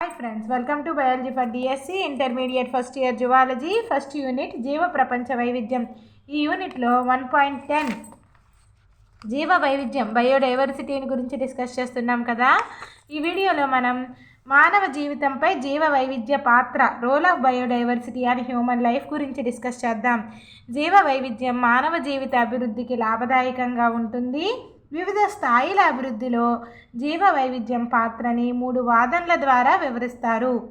Hi friends welcome to biology for DSC intermediate first year zoology first unit జీవ ప్రపంచ వైవిధ్యం ఈ యూనిట్లో వన్ పాయింట్ టెన్ జీవ వైవిధ్యం బయోడైవర్సిటీని గురించి డిస్కస్ చేస్తున్నాం కదా. ఈ వీడియోలో మనం మానవ జీవితంపై జీవ వైవిధ్య పాత్ర role of biodiversity and human life గురించి డిస్కస్ చేద్దాం. జీవ వైవిధ్యం మానవ జీవిత అభివృద్ధికి లాభదాయకంగా ఉంటుంది. వివిధ స్థాయిల అభివృద్ధిలో జీవ వైవిధ్యం పాత్రని మూడు వాదనల ద్వారా వివరిస్తారు.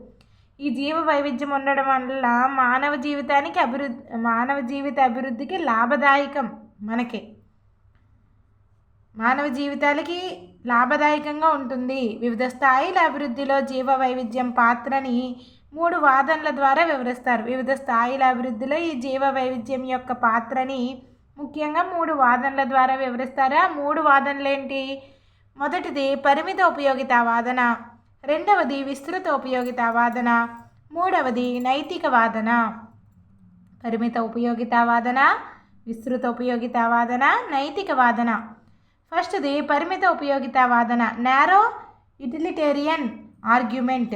ఈ జీవ వైవిధ్యం ఉండడం వల్ల మానవ జీవితానికి అభివృద్ధి మానవ జీవిత అభివృద్ధికి లాభదాయకం మనకి. మానవ జీవితాలకి లాభదాయకంగా ఉంటుంది. వివిధ స్థాయిల అభివృద్ధిలో జీవ వైవిధ్యం పాత్రని మూడు వాదనల ద్వారా వివరిస్తారు. వివిధ స్థాయిల అభివృద్ధిలో ఈ జీవ వైవిధ్యం యొక్క పాత్రని ముఖ్యంగా మూడు వాదనల ద్వారా వివరిస్తారా? మూడు వాదనలు ఏంటి మొదటిది పరిమిత ఉపయోగిత వాదన రెండవది విస్తృత ఉపయోగిత వాదన మూడవది నైతిక వాదన. పరిమిత ఉపయోగిత వాదన విస్తృత ఉపయోగిత వాదన నైతిక వాదన. ఫస్ట్ది పరిమిత ఉపయోగిత వాదన narrow utilitarian argument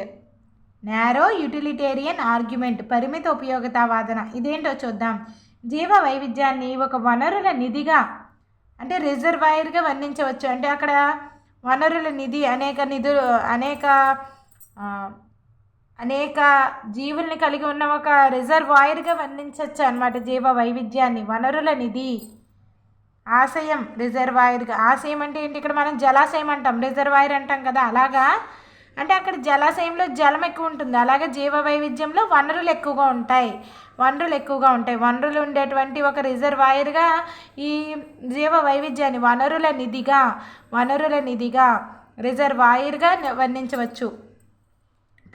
narrow utilitarian argument పరిమిత ఉపయోగిత వాదన. ఇదేంటో చూద్దాం. జీవ వైవిధ్యాన్ని ఒక వనరుల నిధిగా అంటే రిజర్వాయర్గా వర్ణించవచ్చు. అంటే అక్కడ వనరుల నిధి అనేక నిధులు అనేక అనేక జీవుల్ని కలిగి ఉన్న ఒక రిజర్వాయర్గా వర్ణించవచ్చు అనమాట జీవ వైవిధ్యాన్ని వనరుల నిధి ఆశయం రిజర్వాయర్గా. ఆశయం అంటే ఏంటి? ఇక్కడ మనం జలాశయం అంటాం రిజర్వాయర్ అంటాం కదా. అలాగా అంటే అక్కడ జలాశయంలో జలం ఎక్కువ ఉంటుంది. అలాగే జీవ వైవిధ్యంలో వనరులు ఎక్కువగా ఉంటాయి. వనరులు ఎక్కువగా ఉంటాయి. వనరులు ఉండేటువంటి ఒక రిజర్వాయర్గా ఈ జీవ వైవిధ్యాన్ని వనరుల నిధిగా వనరుల నిధిగా రిజర్వాయర్గా వర్ణించవచ్చు.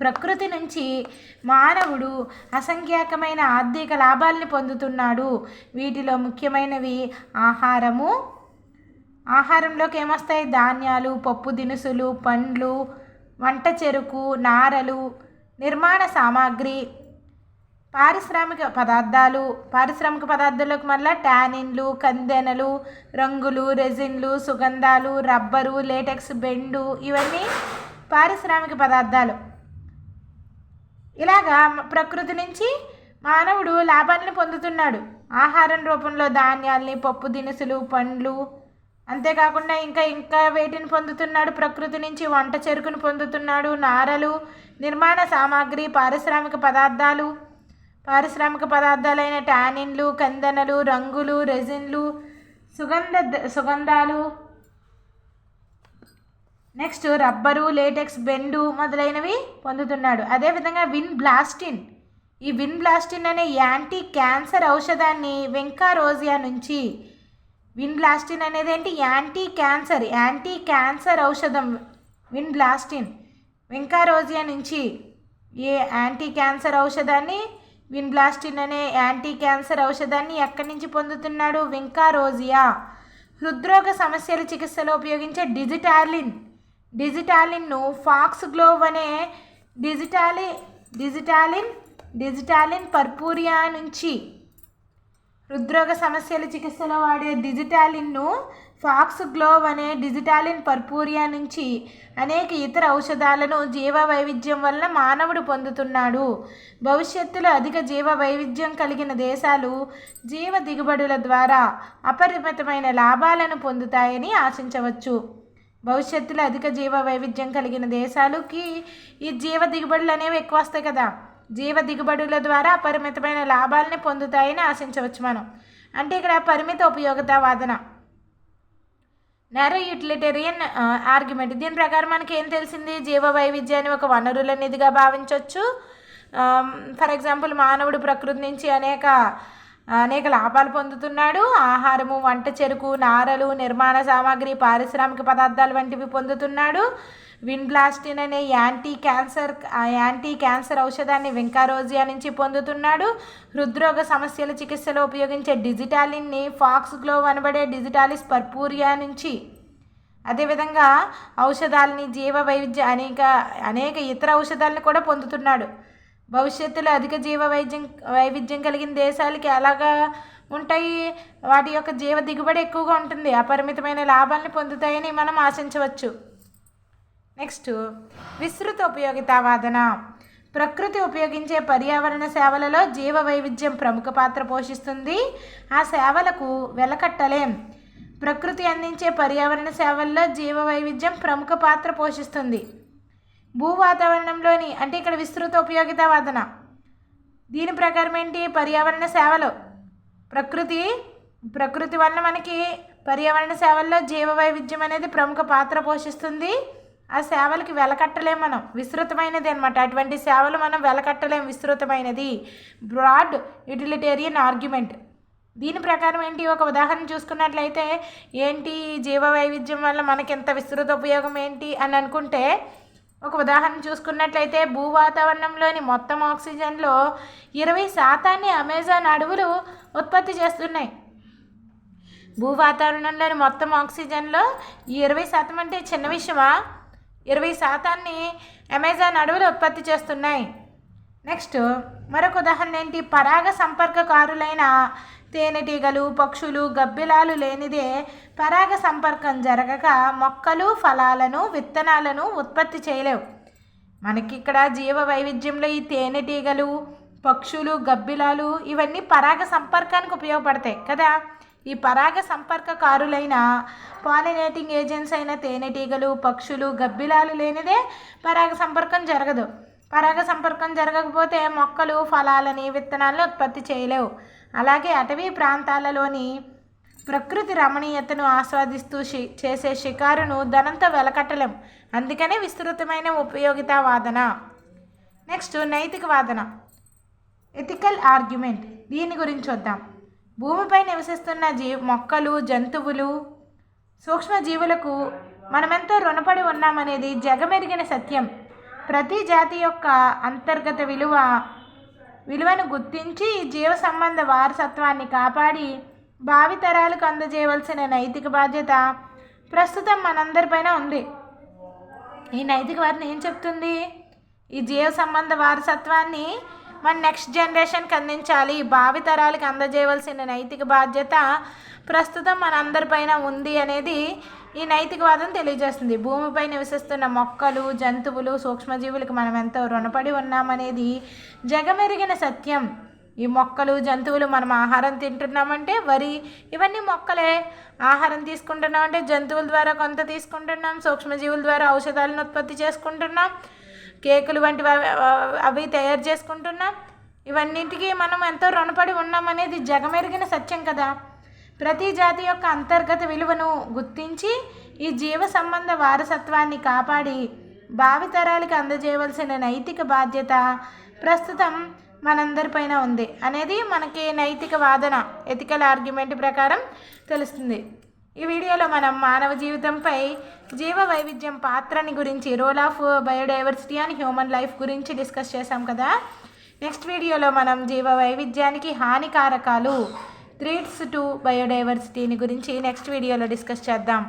ప్రకృతి నుంచి మానవుడు అసంఖ్యాకమైన ఆర్థిక లాభాల్ని పొందుతున్నాడు. వీటిలో ముఖ్యమైనవి ఆహారము. ఆహారంలోకి ఏమొస్తాయి? ధాన్యాలు పప్పు దినుసులు పండ్లు వంట చెరుకు నారలు నిర్మాణ సామాగ్రి పారిశ్రామిక పదార్థాలు పారిశ్రామిక పదార్థాలకు మళ్ళీ టానిన్లు కందెనలు రంగులు రెజిన్లు సుగంధాలు రబ్బరు లేటెక్స్ బెండు ఇవన్నీ పారిశ్రామిక పదార్థాలు. ఇలాగా ప్రకృతి నుంచి మానవుడు లాభాలను పొందుతున్నాడు. ఆహారం రూపంలో ధాన్యాల్ని పప్పు దినుసులు పండ్లు అంతేకాకుండా ఇంకా ఇంకా వేటిని పొందుతున్నాడు? ప్రకృతి నుంచి వంట చెరుకును పొందుతున్నాడు. నారలు నిర్మాణ సామాగ్రి పారిశ్రామిక పదార్థాలు. పారిశ్రామిక పదార్థాలైన టానిన్లు కందెనలు రంగులు రెజిన్లు సుగంధ సుగంధాలు. నెక్స్ట్ రబ్బరు లేటెక్స్ బెండు మొదలైనవి పొందుతున్నాడు. అదేవిధంగా విన్ బ్లాస్టిన్. ఈ విన్ బ్లాస్టిన్ అనే యాంటీ క్యాన్సర్ ఔషధాన్ని వెంకారోజియా నుంచి విన్బ్లాస్టిన్ అనేది ఏంటి? యాంటీ క్యాన్సర్ యాంటీ క్యాన్సర్ ఔషధం. విన్బ్లాస్టిన్. వెంకారోజియా నుంచి ఏ యాంటీ క్యాన్సర్ ఔషధాన్ని? విన్బ్లాస్టిన్ అనే యాంటీ క్యాన్సర్ ఔషధాన్ని ఎక్కడి నుంచి పొందుతున్నాడు? వెంకారోజియా. హృద్రోగ సమస్యల చికిత్సలో ఉపయోగించే డిజిటాలిన్. డిజిటాలిన్ను ఫాక్స్ గ్లోవ్ అనే డిజిటాలి డిజిటాలిన్ డిజిటాలిన్ పర్పూరియా నుంచి హృద్రోగ సమస్యల చికిత్సలో వాడే డిజిటాలిన్ను ఫాక్స్ గ్లోవ్ అనే డిజిటాలిన్ పర్పూరియా నుంచి అనేక ఇతర ఔషధాలను జీవ వైవిధ్యం వల్ల మానవుడు పొందుతున్నాడు. భవిష్యత్తులో అధిక జీవ వైవిధ్యం కలిగిన దేశాలు జీవ దిగుబడుల ద్వారా అపరిమితమైన లాభాలను పొందుతాయని ఆశించవచ్చు. భవిష్యత్తులో అధిక జీవ వైవిధ్యం కలిగిన దేశాలకి ఈ జీవ దిగుబడులు అనేవి ఎక్కువ వస్తాయి కదా. జీవ దిగుబడుల ద్వారా పరిమితమైన లాభాలని పొందుతాయని ఆశించవచ్చు మనం. అంటే ఇక్కడ పరిమిత ఉపయోగిత వాదన నెరో యూటిలిటేరియన్ ఆర్గ్యుమెంట్ దీని ప్రకారం మనకి ఏం తెలిసింది? జీవ వైవిధ్యాన్ని ఒక వనరుల నిధిగా భావించవచ్చు ఫర్ um, ఎగ్జాంపుల్ మానవుడు ప్రకృతి నుంచి అనేక అనేక లాభాలు పొందుతున్నాడు. ఆహారము వంట చెరుకు నారలు నిర్మాణ సామాగ్రి పారిశ్రామిక పదార్థాలు వంటివి పొందుతున్నాడు. విన్బ్లాస్టిన్ అనే యాంటీ క్యాన్సర్ యాంటీ క్యాన్సర్ ఔషధాన్ని వెంకారోజియా నుంచి పొందుతున్నాడు. హృద్రోగ సమస్యల చికిత్సలో ఉపయోగించే డిజిటాలిన్ని ఫాక్స్ గ్లోవ్ అనబడే డిజిటాలిస్ పర్పూరియా నుంచి. అదేవిధంగా ఔషధాలని జీవ వైవిధ్య అనేక అనేక ఇతర ఔషధాలను కూడా పొందుతున్నాడు. భవిష్యత్తులో అధిక జీవ వైద్యం వైవిధ్యం కలిగిన దేశాలకి ఎలాగా ఉంటాయి. వాటి యొక్క జీవ దిగుబడి ఎక్కువగా ఉంటుంది. అపరిమితమైన లాభాలను పొందుతాయని మనం ఆశించవచ్చు. నెక్స్ట్ విస్తృత ఉపయోగితావాదన. ప్రకృతి ఉపయోగించే పర్యావరణ సేవలలో జీవ వైవిధ్యం ప్రముఖ పాత్ర పోషిస్తుంది. ఆ సేవలకు వెలకట్టలేం. ప్రకృతి అందించే పర్యావరణ సేవల్లో జీవ వైవిధ్యం ప్రముఖ పాత్ర పోషిస్తుంది. భూ వాతావరణంలోని అంటే ఇక్కడ విస్తృత ఉపయోగితావాదన. దీని ప్రకారం ఏంటి? పర్యావరణ సేవలు. ప్రకృతి ప్రకృతి వల్ల మనకి పర్యావరణ సేవల్లో జీవ వైవిధ్యం అనేది ప్రముఖ పాత్ర పోషిస్తుంది. ఆ సేవలకి వెలకట్టలేం మనం. విస్తృతమైనది అనమాట అటువంటి సేవలు మనం వెలకట్టలేం. విస్తృతమైనది. Broad utilitarian argument. దీని ప్రకారం ఏంటి? ఒక ఉదాహరణ చూసుకున్నట్లయితే ఏంటి? జీవ వైవిధ్యం వల్ల మనకి ఎంత విస్తృత ఉపయోగం ఏంటి అని అనుకుంటే ఒక ఉదాహరణ చూసుకున్నట్లయితే భూ వాతావరణంలోని మొత్తం ఆక్సిజన్లో ఇరవై శాతాన్ని అమెజాన్ అడవులు ఉత్పత్తి చేస్తున్నాయి. భూ వాతావరణంలోని మొత్తం ఆక్సిజన్లో ఇరవై శాతం అంటే చిన్న విషయమా? ఇరవై శాతాన్ని అమెజాన్ అడవులు ఉత్పత్తి చేస్తున్నాయి. నెక్స్ట్ మరొక ఉదాహరణ ఏంటి? పరాగ సంపర్కకారులైన తేనెటీగలు పక్షులు గబ్బిలాలు లేనిదే పరాగ సంపర్కం జరగక మొక్కలు ఫలాలను విత్తనాలను ఉత్పత్తి చేయలేవు. మనకి ఇక్కడ జీవ వైవిధ్యంలో ఈ తేనెటీగలు పక్షులు గబ్బిలాలు ఇవన్నీ పరాగ సంపర్కానికి ఉపయోగపడతాయి కదా. ఈ పరాగ సంపర్కకారులైన పాలినేటింగ్ ఏజెంట్స్ అయిన తేనెటీగలు పక్షులు గబ్బిలాలు లేనిదే పరాగ సంపర్కం జరగదు. పరాగ సంపర్కం జరగకపోతే మొక్కలు ఫలాలని విత్తనాలను ఉత్పత్తి చేయలేవు. అలాగే అటవీ ప్రాంతాలలోని ప్రకృతి రమణీయతను ఆస్వాదిస్తూ షి చేసే షికారును ధనంతో వెలకట్టలేం. అందుకనే విస్తృతమైన ఉపయోగిత వాదన నెక్స్ట్ నైతిక వాదన ఎథికల్ ఆర్గ్యుమెంట్. దీని గురించి వద్దాం భూమిపై నివసిస్తున్న జీ మొక్కలు జంతువులు సూక్ష్మజీవులకు మనమెంతో రుణపడి ఉన్నామనేది జగమెరిగిన సత్యం. ప్రతి జాతి యొక్క అంతర్గత విలువ విలువను గుర్తించి ఈ జీవ సంబంధ వారసత్వాన్ని కాపాడి భావితరాలకు అందజేయవలసిన నైతిక బాధ్యత ప్రస్తుతం మనందరిపైన ఉంది. ఈ నైతిక వారిని ఏం చెప్తుంది? ఈ జీవ సంబంధ వారసత్వాన్ని మన నెక్స్ట్ జనరేషన్కి అందించాలి. భావితరాలకు అందజేయవలసిన నైతిక బాధ్యత ప్రస్తుతం మనందరిపైన ఉంది అనేది ఈ నైతికవాదం తెలియజేస్తుంది. భూమిపై నివసిస్తున్న మొక్కలు జంతువులు సూక్ష్మజీవులకు మనం ఎంతో రుణపడి ఉన్నామనేది జగమెరిగిన సత్యం. ఈ మొక్కలు జంతువులు మనం ఆహారం తింటున్నామంటే వరి ఇవన్నీ మొక్కలే. ఆహారం తీసుకుంటున్నామంటే జంతువుల ద్వారా కొంత తీసుకుంటున్నాం సూక్ష్మజీవుల ద్వారా ఔషధాలను ఉత్పత్తి చేసుకుంటున్నాం. కేకులు వంటివి అవి- తయారు చేసుకుంటున్నాం. ఇవన్నింటికి మనం ఎంతో రుణపడి ఉన్నామనేది జగమెరిగిన సత్యం కదా. ప్రతి జాతి యొక్క అంతర్గత విలువను గుర్తించి ఈ జీవ సంబంధ వారసత్వాన్ని కాపాడి భావితరాలకు అందజేయవలసిన నైతిక బాధ్యత ప్రస్తుతం మనందరిపైన ఉంది అనేది మనకి నైతిక వాదన ఎథికల్ ఆర్గ్యుమెంట్ ప్రకారం తెలుస్తుంది. ఈ వీడియోలో మనం మానవ జీవితంపై జీవ వైవిధ్యం పాత్రని గురించి role of biodiversity and human life గురించి డిస్కస్ చేశాం కదా. నెక్స్ట్ వీడియోలో మనం జీవ వైవిధ్యానికి హానికారకాలు త్రీడ్స్ టు బయోడైవర్సిటీని గురించి నెక్స్ట్ వీడియోలో డిస్కస్ చేద్దాం.